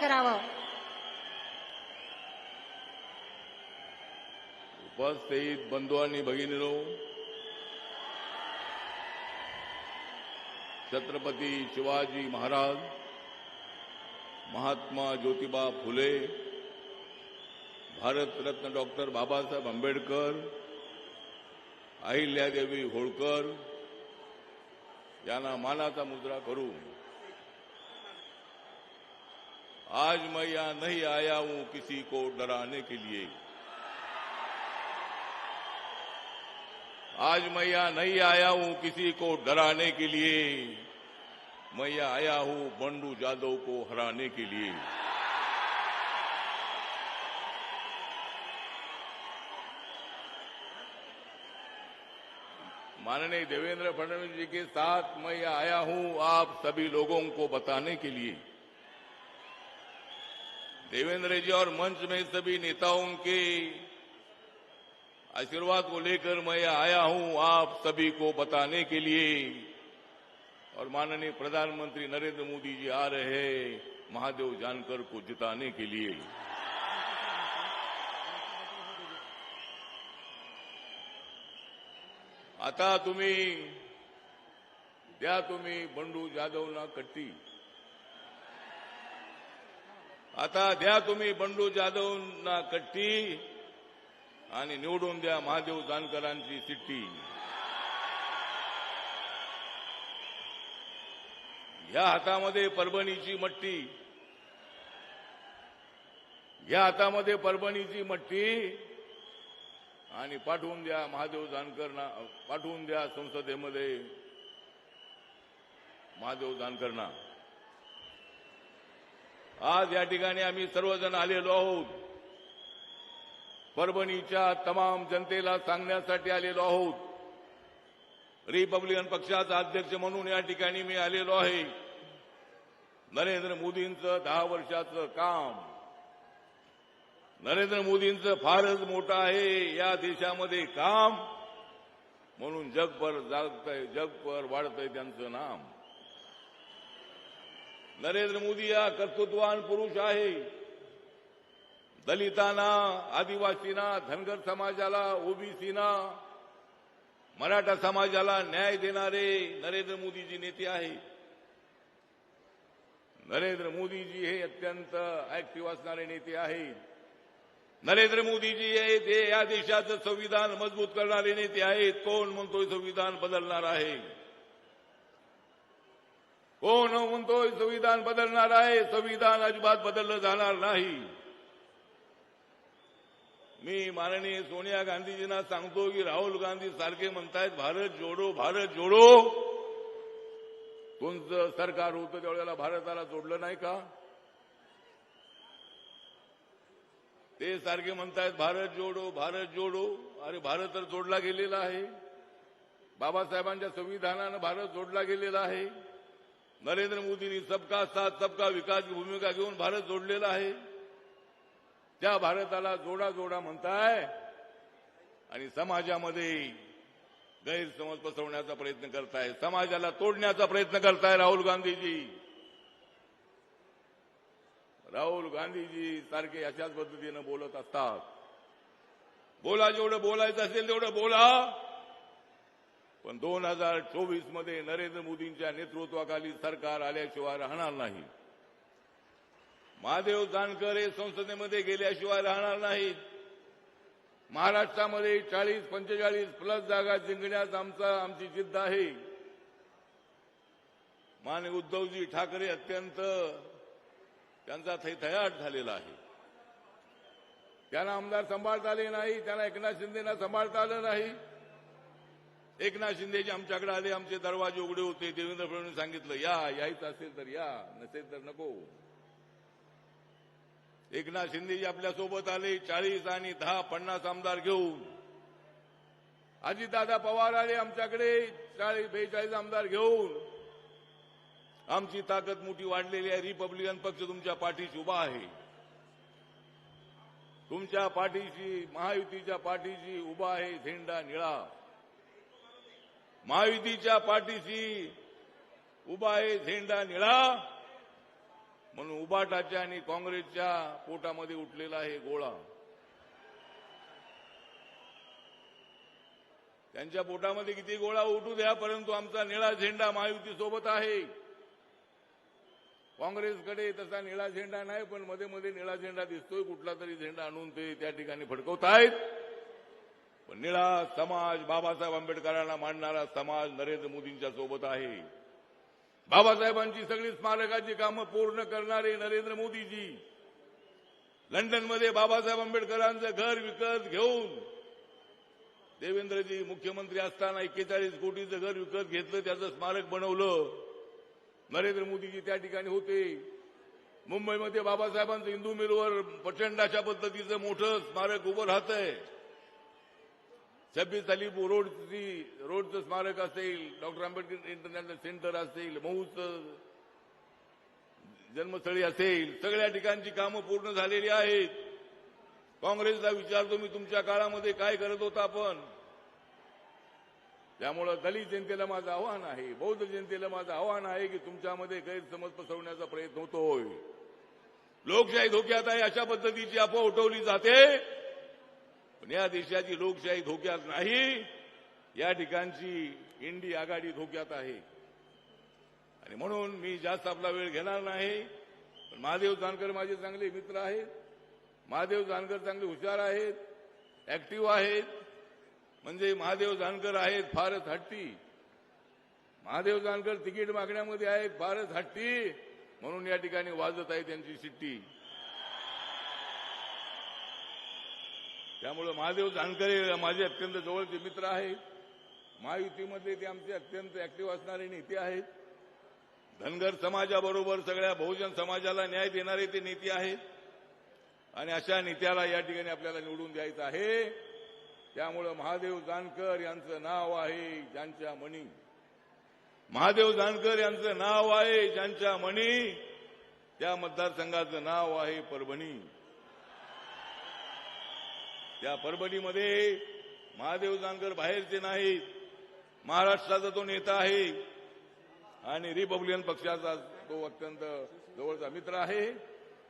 करावं. उपस्थित बंधू आणि भगिनीनो छत्रपती शिवाजी महाराज महात्मा ज्योतिबा फुले भारतरत्न डॉक्टर बाबासाहेब आंबेडकर अहिल्यादेवी होळकर यांना मानाचा मुद्रा करू आज मैं यहाँ नहीं आया हूँ किसी को डराने के लिए। आज मैं यहाँ नहीं आया हूँ किसी को डराने के लिए। मैं यहाँ आया हूँ बंडू जादव को हराने के लिए। माननीय देवेंद्र फडणवीस जी के साथ मैं आया हूँ आप सभी लोगों को बताने के लिए। देवेंद्र जी और मंच में सभी नेताओं के आशीर्वाद को लेकर मैं आया हूँ आप सभी को बताने के लिए। और माननीय प्रधानमंत्री नरेंद्र मोदी जी आ रहे महादेव जानकर को जिताने के लिए। आता तुम्ही, द्या तुम्ही, बंडू जाधवना कट्टी। आता द्या तुम्ही बंडू जाधवना कट्टी आणि निवडून द्या महादेव जानकरांची सिट्टी या हातामध्ये परभणीची मट्टी. या हातामध्ये परभणीची मट्टी आणि पाठवून द्या महादेव जानकरना पाठवून द्या संसदेमध्ये महादेव जानकरना. आज या ठिकाणी आम्ही सर्वजण आलेलो आहोत. परभणीच्या तमाम जनतेला सांगण्यासाठी आलेलो आहोत. रिपब्लिकन पक्षाचा अध्यक्ष म्हणून या ठिकाणी मी आलेलो आहे. नरेंद्र मोदींचं दहा वर्षाचं काम. नरेंद्र मोदींचं फारच मोठं आहे या देशामध्ये काम. म्हणून जगभर जागतंय जगभर वाढतंय त्यांचं नाम. नरेंद्र मोदी हा कर्तृत्वान पुरुष आहे. दलितांना आदिवासींना धनगर समाजाला ओबीसीना मराठा समाजाला न्याय देणारे नरेंद्र मोदीजी नेते आहे. नरेंद्र मोदीजी हे अत्यंत ऍक्टिव्ह असणारे नेते आहेत नरेंद्र मोदीजी हे ते या देशाचं संविधान मजबूत करणारे नेते आहेत कोण म्हणतोय संविधान बदलणार आहे? हो, कोण म्हणतोय संविधान बदलणार आहे संविधान अजिबात बदललं जाणार नाही. मी माननीय सोनिया गांधीजींना सांगतो की राहुल गांधी सारखे म्हणतायत भारत जोडो भारत जोडो. तुमचं सरकार होतं त्यावेळेला भारताला जोडलं नाही का? ते सारखे म्हणतायत भारत जोडो भारत जोडो. अरे भारत तर जोडला गेलेला आहे. बाबासाहेबांच्या संविधानानं भारत जोडला गेलेला आहे. नरेंद्र मोदींनी सबका साथ सबका विकास भूमिका घेऊन भारत जोडलेला आहे. त्या भारताला जोडा जोडा म्हणताय आणि समाजामध्ये गैरसमज पसरवण्याचा प्रयत्न करताय समाजाला तोडण्याचा प्रयत्न करताय राहुल गांधीजी. राहुल गांधीजी सारखे अशाच पद्धतीनं बोलत असतात. बोला जेवढं बोलायचं असेल तेवढं बोला. पण दोन हजार चोवीसमध्ये नरेंद्र मोदींच्या नेतृत्वाखाली सरकार आल्याशिवाय राहणार नाही. महादेव जानकर हे संसदेमध्ये गेल्याशिवाय राहणार नाहीत. महाराष्ट्रामध्ये चाळीस पंचेचाळीस प्लस जागा जिंकण्यास आमचा आमची जिद्द आहे. माननीय उद्धवजी ठाकरे अत्यंत त्यांचा थैथयाट झालेला आहे. त्यांना आमदार सांभाळता आले नाही त्यांना एकनाथ शिंदेना सांभाळता आलं नाही. एकनाथ शिंदेजी आमच्याकडे आले आमचे दरवाजे उघडे होते. देवेंद्र फडणवीस सांगितलं या यायचं असेल तर या नसेल तर नको. एकनाथ शिंदेजी आपल्यासोबत आले चाळीस आणि दहा पन्नास आमदार घेऊन. अजितदादा पवार आले आमच्याकडे चाळीस बेचाळीस आमदार घेऊन. आमची ताकद मोठी वाढलेली आहे. रिपब्लिकन पक्ष तुमच्या पाठीशी उभा आहे. तुमच्या पाठीशी महायुतीच्या पाठीशी उभा आहे झेंडा निळा. महायुतीच्या पाठीशी उभा आहे झेंडा निळा. म्हणून उबाटाच्या आणि काँग्रेसच्या पोटामध्ये उठलेला आहे गोळा. त्यांच्या पोटामध्ये किती गोळा उठू द्या परंतु आमचा निळा झेंडा महायुती सोबत आहे. काँग्रेसकडे तसा निळा झेंडा नाही पण मध्ये मध्ये निळा झेंडा दिसतोय. कुठला तरी झेंडा आणून ते त्या ठिकाणी फडकवतायत. पण निळा समाज बाबासाहेब आंबेडकरांना मांडणारा समाज नरेंद्र मोदींच्या सोबत आहे. बाबासाहेबांची सगळी स्मारकाची कामं पूर्ण करणारे नरेंद्र मोदीजी. लंडनमध्ये बाबासाहेब आंबेडकरांचं घर विकत घेऊन देवेंद्रजी मुख्यमंत्री असताना एक्केचाळीस कोटीचं घर विकत घेतलं त्याचं स्मारक बनवलं. नरेंद्र मोदीजी त्या ठिकाणी होते. मुंबईमध्ये बाबासाहेबांचं हिंदू मिलवर प्रचंड अशा पद्धतीचं मोठं स्मारक उभं राहतंय. छब्बीस अली रोडची रोडचं स्मारक असेल डॉक्टर आंबेडकर इंटरनॅशनल सेंटर असेल मऊचं जन्मस्थळी असेल सगळ्या ठिकाणची कामं पूर्ण झालेली आहेत. काँग्रेसला विचारतो मी तुमच्या काळामध्ये काय करत होता आपण त्यामुळं दलित जनतेला माझं आव्हान आहे बौद्ध जनतेला माझं आव्हान आहे की तुमच्यामध्ये गैरसमज पसरवण्याचा प्रयत्न होतोय. लोकशाही धोक्यात आहे अशा पद्धतीची अफवा उठवली जाते. पण या देशाची लोकशाही धोक्यात नाही. या ठिकाणची इंडी आघाडी धोक्यात आहे. आणि म्हणून मी जास्त आपला वेळ घेणार नाही. पण महादेव जानकर माझे चांगले मित्र आहेत. महादेव जानकर चांगले हुशार आहेत. ऍक्टिव्ह आहेत. म्हणजे महादेव जानकर आहेत फारच हट्टी. महादेव जानकर तिकीट मागण्यामध्ये आहेत फारच हट्टी. म्हणून या ठिकाणी वाजत आहे त्यांची शिट्टी. त्यामुळे महादेव जानकर माझे अत्यंत जवळचे मित्र आहेत. महायुतीमध्ये ते आमचे अत्यंत ऍक्टिव्ह असणारे नेते आहेत. धनगर समाजाबरोबर सगळ्या बहुजन समाजाला न्याय देणारे ते नेते आहेत. आणि अशा नेत्याला या ठिकाणी आपल्याला निवडून द्यायचं आहे. त्यामुळं महादेव जानकर यांचं नाव आहे ज्यांच्या मणी. महादेव जानकर यांचं नाव आहे ज्यांच्या मणी. त्या मतदारसंघाचं नाव आहे परभणी. त्या परभणीमध्ये महादेव जानकर बाहेरचे नाहीत. महाराष्ट्राचा तो नेता आहे. आणि रिपब्लिकन पक्षाचा तो अत्यंत जवळचा मित्र आहे.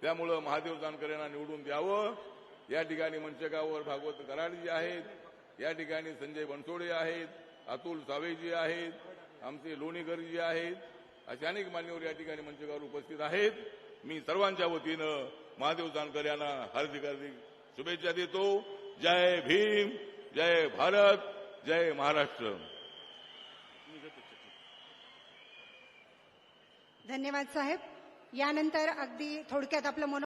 त्यामुळं महादेव जानकर यांना निवडून द्यावं. या ठिकाणी मंचगावर भागवत कराडजी आहेत. या ठिकाणी संजय बनसोडे आहेत. अतुल सावेजी आहेत. आमचे लोणीकरजी आहेत. असे अनेक मान्यवर या ठिकाणी मंचगावर उपस्थित आहेत. मी सर्वांच्या वतीनं महादेव जानकर यांना हार्दिक हार्दिक शुभेच्छा देतो. जय भीम जय भारत जय महाराष्ट्र. धन्यवाद साहेब. यानंतर अगदी थोडक्यात आपलं मनो